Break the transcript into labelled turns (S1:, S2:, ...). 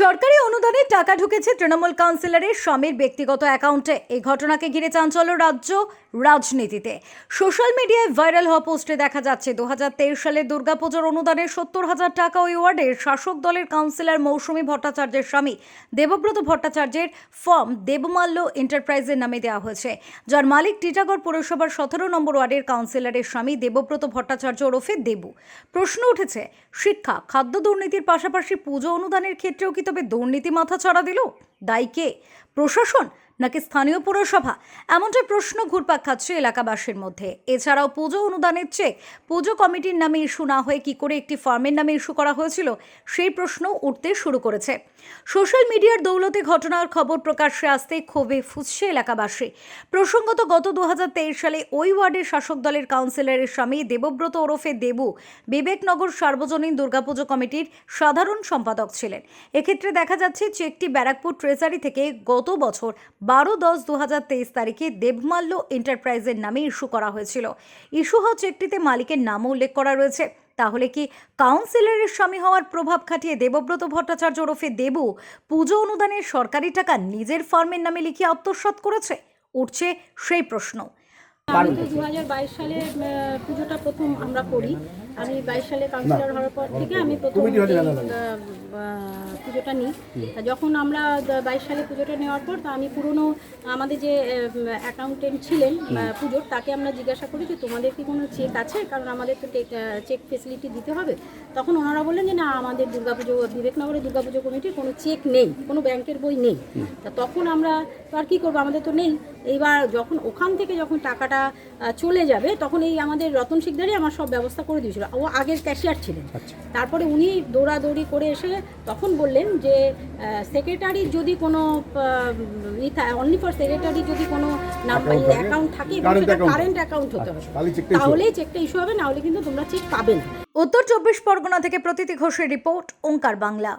S1: সরকারি অনুদানে টাকা ঢুকেছে তৃণমূল কাউন্সিলরের স্বামীর ব্যক্তিগত অ্যাকাউন্টে। এই ঘটনাকে ঘিরে চাঞ্চল্য রাজ্য রাজনীতিতে। সোশ্যাল মিডিয়ায় ভাইরাল হওয়া পোস্টে দেখা যাচ্ছে দু সালে দুর্গাপুজোর অনুদানের সত্তর হাজার টাকা ওই ওয়ার্ডের শাসক দলের কাউন্সিলর মৌসুমী ভট্টাচার্যের স্বামী, দেবব্রত ভট্টাচার্যের ফর্ম দেবমাল্য এন্টারপ্রাইজের নামে দেওয়া হয়েছে। যার মালিক টিটাগড় পৌরসভার সতেরো নম্বর ওয়ার্ডের কাউন্সিলরের স্বামী দেবব্রত ভট্টাচার্য ওরফে দেবু। প্রশ্ন উঠেছে, শিক্ষা, খাদ্য দুর্নীতির পাশাপাশি পুজো অনুদানের ক্ষেত্রেও কি তবে দুর্নীতি মাথা ছাড়া দিল? দায়ী কে? প্রশাসন? নাকি স্থানীয় পুরসভা? এমনটাই প্রশ্ন ঘুরপাক খাচ্ছে এলাকাবাসীর মধ্যে। এছাড়াও পুজো অনুদানের চেক পুজো কমিটির নামে ইস্যু না হয়ে কি করে একটি ফার্মের নামে ইস্যু করা হয়েছিল, সেই প্রশ্ন উঠতে শুরু করেছে। সোশ্যাল মিডিয়ার দৌলতে ঘটনার খবর প্রকাশ্যে আসতে ক্ষোভে ফুসছে এলাকাবাসী। প্রসঙ্গত গত দু হাজার তেইশ সালে ওই ওয়ার্ডের শাসক দলের কাউন্সিলরের স্বামী দেবব্রত ওরফে দেবু বিবেকনগর সার্বজনীন দুর্গাপুজো কমিটির সাধারণ সম্পাদক ছিলেন। এক্ষেত্রে দেখা যাচ্ছে চেকটি ব্যারাকপুর ট্রেজারি থেকে গত বছর বারো দশ দু হাজার তেইশ তারিখে দেবমাল্য এন্টারপ্রাইজের নামে ইস্যু করা হয়েছিল। ইস্যু হওয়া চেকটিতে মালিকের নামও উল্লেখ করা রয়েছে। তাহলে কি কাউন্সিলরের স্বামী হওয়ার প্রভাব খাটিয়ে দেবব্রত ভট্টাচার্য ওরফে দেবু পুজো অনুদানের সরকারি টাকা নিজের ফার্মের নামে লিখিয়ে আত্মসাৎ করেছে? উঠছে সেই প্রশ্ন।
S2: আমি তো দু হাজার বাইশ সালে পুজোটা প্রথম আমরা করি। আমি বাইশ সালে কাউন্সিলর হওয়ার পর থেকে আমি প্রথম পুজোটা নিই। যখন আমরা বাইশ সালে পুজোটা নেওয়ার পর তা আমি পুরনো আমাদের যে অ্যাকাউন্টেন্ট ছিলেন পুজোর তাকে আমরা জিজ্ঞাসা করি যে তোমাদের কি কোনো চেক আছে? কারণ আমাদের তো চেক ফেসিলিটি দিতে হবে। তখন ওনারা বললেন যে না আমাদের দুর্গাপুজো বিবেকনগরের দুর্গাপুজো কমিটির কোনো চেক নেই কোনো ব্যাংকের বই নেই। তা তখন আমরা তো আর কী করব? আমাদের তো নেই। এইবার যখন ওখান থেকে যখন টাকাটা চলে যাবে তখন এই আমাদের রতন শিকদারই আমার সব ব্যবস্থা করে দিয়েছিল। ও আগের ক্যাশিয়ার ছিলেন। তারপরে উনি দৌড়াদৌড়ি করে এসে তখন বললেন যে সেক্রেটারির যদি কোনো অনলি ফর সেক্রেটারি যদি কোনো নাম্বার অ্যাকাউন্ট থাকে। কারেন্ট অ্যাকাউন্ট হতে হবে।
S3: তাহলে হবে।
S2: তাহলেই চেকটা ইস্যু হবে না হলে কিন্তু তোমরা চেক পাবে না।
S1: উত্তর চব্বিশ পরগনা থেকে প্রতীতি ঘোষের রিপোর্ট ওঙ্কার বাংলা।